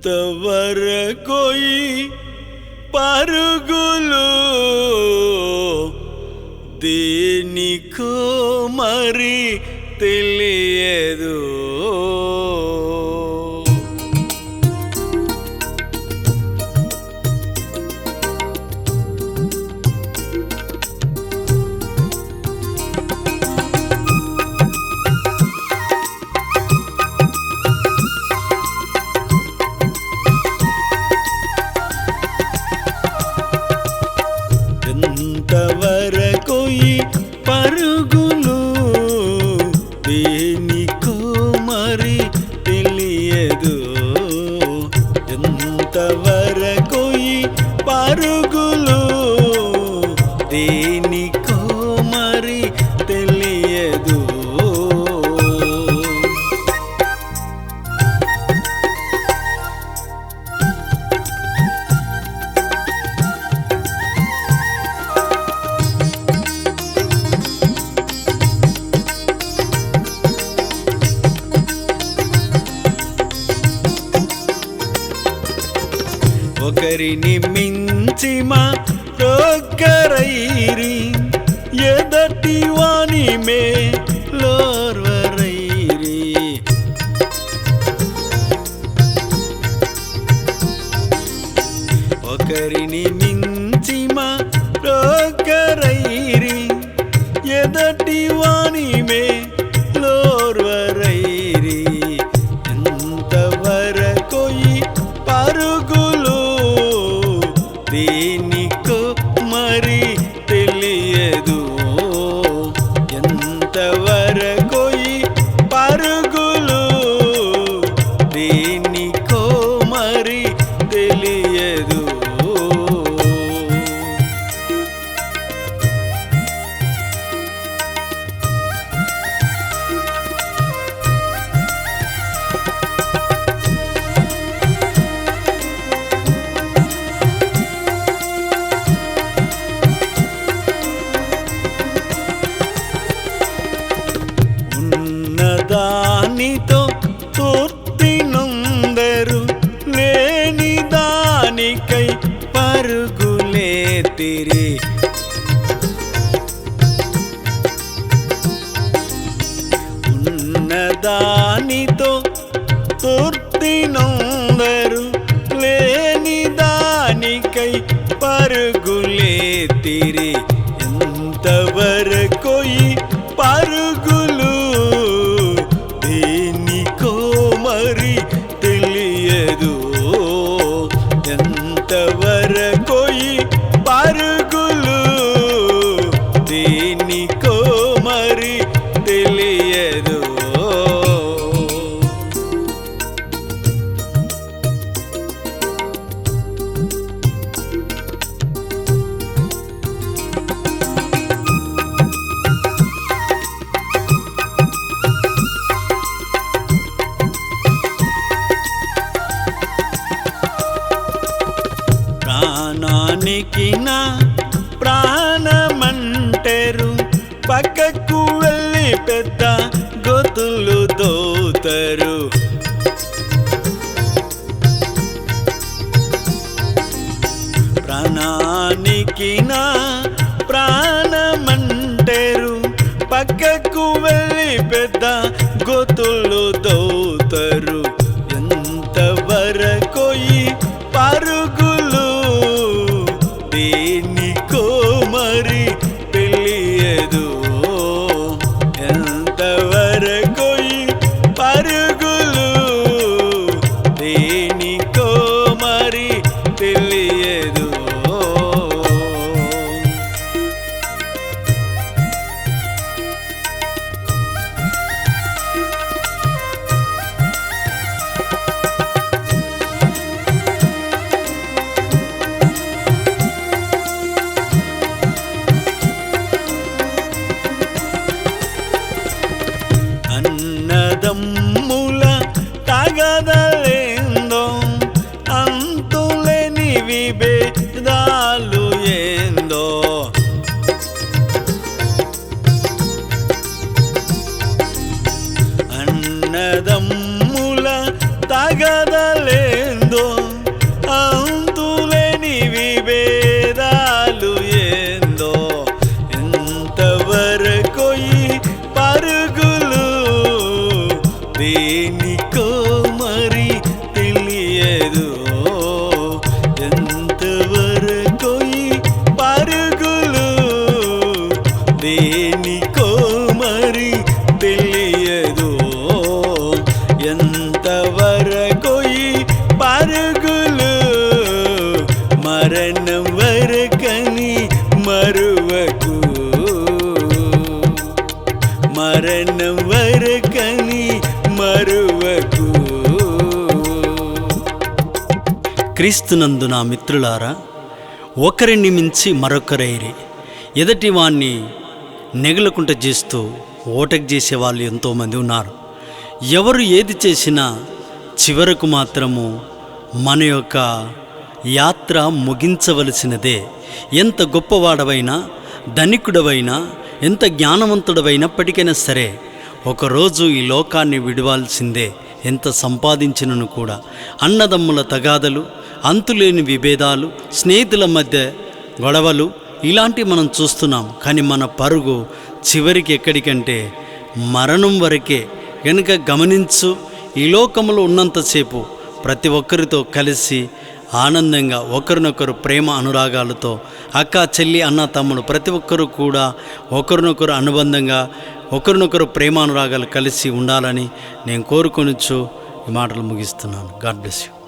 ఇంతవరకొయి పరుగులు? దేనికో మరి తెలియదు. ఎంతవరకు ఈ పరుగులు ఒకరిని మించి మా రొక్కరైరి ఎదటి వాణి మే లోర్వరైరి ఒకరిని మించి మా రొక్కరైరి ఎదటి వాణి మే దేనికో మరి తెలియదు. ఉన్నదానితో తూర్తినందరు దానితో ఉన్నదానితో తూర్తినందరు లేని దానికై పరుగులే తిరిగి పలికిన ప్రాణమంటరు. పక్కకు వెళ్ళి పెద్ద గొతులు దోతరు. ప్రాణానికి నా ప్రాణమంటరు. పక్కకు వెళ్ళి పెద్ద గదలేందో? అంతులేని విభేదాలు ఏందో? ఇంతవరకు పరుగులు దేనికో మరి తెలియదు. మరణం మరువకు. క్రీస్తునందు నా మిత్రులారా ఒకరిని మించి మరొకరైరి. ఎదటి వాణ్ణి నెగలకుంట చేస్తూ ఓటకు చేసే వాళ్ళు ఎంతోమంది ఉన్నారు. ఎవరు ఏది చేసినా చివరకు మాత్రము మన యొక్క యాత్ర ముగించవలసినదే. ఎంత గొప్పవాడవైనా ధనికుడవైనా ఎంత జ్ఞానవంతుడవైనప్పటికైనా సరే ఒకరోజు ఈ లోకాన్ని విడవాల్సిందే ఎంత సంపాదించినను కూడా. అన్నదమ్ముల తగాదలు అంతులేని విభేదాలు స్నేహితుల మధ్య గొడవలు ఇలాంటి మనం చూస్తున్నాం. కానీ మన పరుగు చివరికి ఎక్కడికంటే మరణం వరకే. కనుక గమనించు ఈ లోకంలో ఉన్నంతసేపు ప్రతి ఒక్కరితో కలిసి ఆనందంగా ఒకరినొకరు ప్రేమ అనురాగాలతో అక్క చెల్లి అన్న తమ్ముడు ప్రతి ఒక్కరు కూడా ఒకరినొకరు అనుబంధంగా ఒకరినొకరు ప్రేమ అనురాగాలు కలిసి ఉండాలని నేను కోరుకొనిచ్చు. ఈ మాటలు ముగిస్తున్నాను. God bless you.